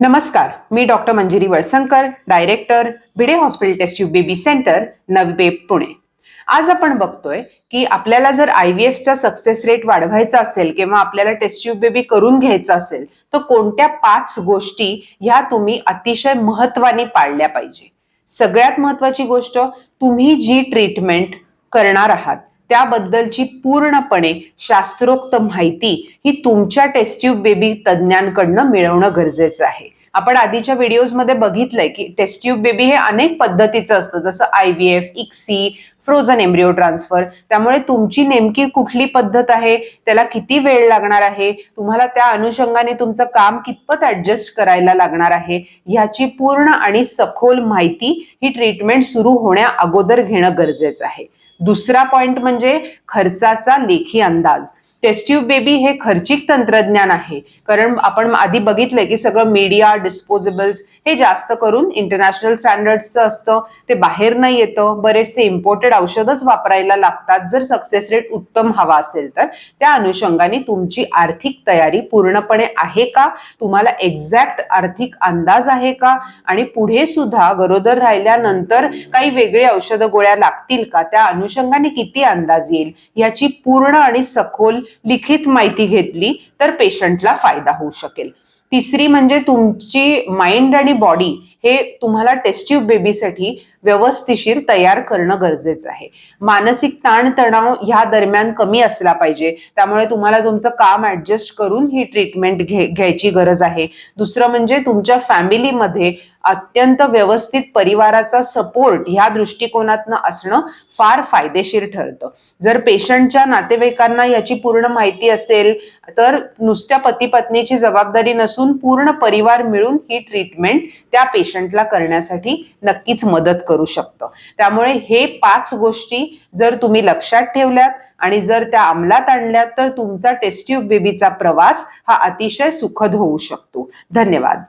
नमस्कार मी doctor Manjiri Valsankar director Bhide hospital test tube baby centre नवी पुणे. आज आपण बघतोय की आपल्याला जर आय व्ही एफचा सक्सेस रेट वाढवायचा असेल किंवा आपल्याला टेस्ट ट्यूब बेबी करून घ्यायचा असेल तर कोणत्या पाच गोष्टी ह्या तुम्ही अतिशय महत्वाने पाळल्या पाहिजे? सगळ्यात महत्वाची गोष्ट तुम्ही जी ट्रीटमेंट करणार आहात त्याबद्दलची पूर्णपणे शास्त्रोक्त माहिती ही तुमच्या टेस्ट्यूब बेबी तज्ज्ञांकडनं मिळवणं गरजेचं आहे. आपण आधीच्या व्हिडिओजमध्ये बघितलंय की टेस्ट ट्यूब बेबी हे अनेक पद्धतीचं असतं. जसं I V F ICSI frozen embryo transfer त्यामुळे तुमची नेमकी कुठली पद्धत आहे? त्याला किती वेळ लागणार आहे? तुम्हाला त्या अनुषंगाने तुमचं काम कितपत ऍडजस्ट करायला लागणार आहे? ह्याची पूर्ण आणि सखोल माहिती ही ट्रीटमेंट सुरू होण्या अगोदर घेणं गरजेचं आहे. दुसरा पॉइंट म्हणजे खर्चाचा लेखी अंदाज. टेस्ट्यूब बेबी हे खर्चिक तंत्रज्ञान आहे. कारण आपण आधी बघितलंय की सगळं मीडिया डिस्पोजेबल्स हे जास्त करून इंटरनॅशनल स्टँडर्डचं असतं. ते बाहेर न येतं. बरेचसे इम्पोर्टेड औषधच वापरायला लागतात. जर सक्सेस रेट उत्तम हवा असेल तर त्या अनुषंगाने तुमची आर्थिक तयारी पूर्णपणे आहे का? तुम्हाला एक्झॅक्ट आर्थिक अंदाज आहे का? आणि पुढे सुद्धा गरोदर राहिल्यानंतर काही वेगळे औषध गोळ्या लागतील का? त्या अनुषंगाने किती अंदाज येईल? याची पूर्ण आणि सखोल लिखित माहिती घेतली तर पेशंटला फायदा होऊ शकेल. तिसरी म्हणजे तुमची माइंड आणि बॉडी हे तुम्हाला टेस्ट्यूब बेबीसाठी व्यवस्थिशीर तयार करणं गरजेचं आहे. मानसिक ताणतणाव ह्या दरम्यान कमी असला पाहिजे. त्यामुळे तुम्हाला तुमचं काम ऍडजस्ट करून ही ट्रीटमेंट घे घ्यायची गरज आहे. दुसरं म्हणजे तुमच्या फॅमिलीमध्ये अत्यंत व्यवस्थित परिवाराचा सपोर्ट ह्या दृष्टिकोनातनं असणं फार फायदेशीर ठरतं. जर पेशंटच्या नातेवाईकांना याची पूर्ण माहिती असेल तर नुसत्या पती पत्नीची जबाबदारी नसून पूर्ण परिवार मिळून ही ट्रीटमेंट त्या पेशंटला करण्यासाठी नक्कीच मदत करू शकतं. त्यामुळे हे पाच गोष्टी जर तुम्ही लक्षात ठेवल्यात आणि जर त्या अंमलात आणल्यात तर तुमचा टेस्ट्यूब बेबीचा प्रवास हा अतिशय सुखद होऊ शकतो. धन्यवाद.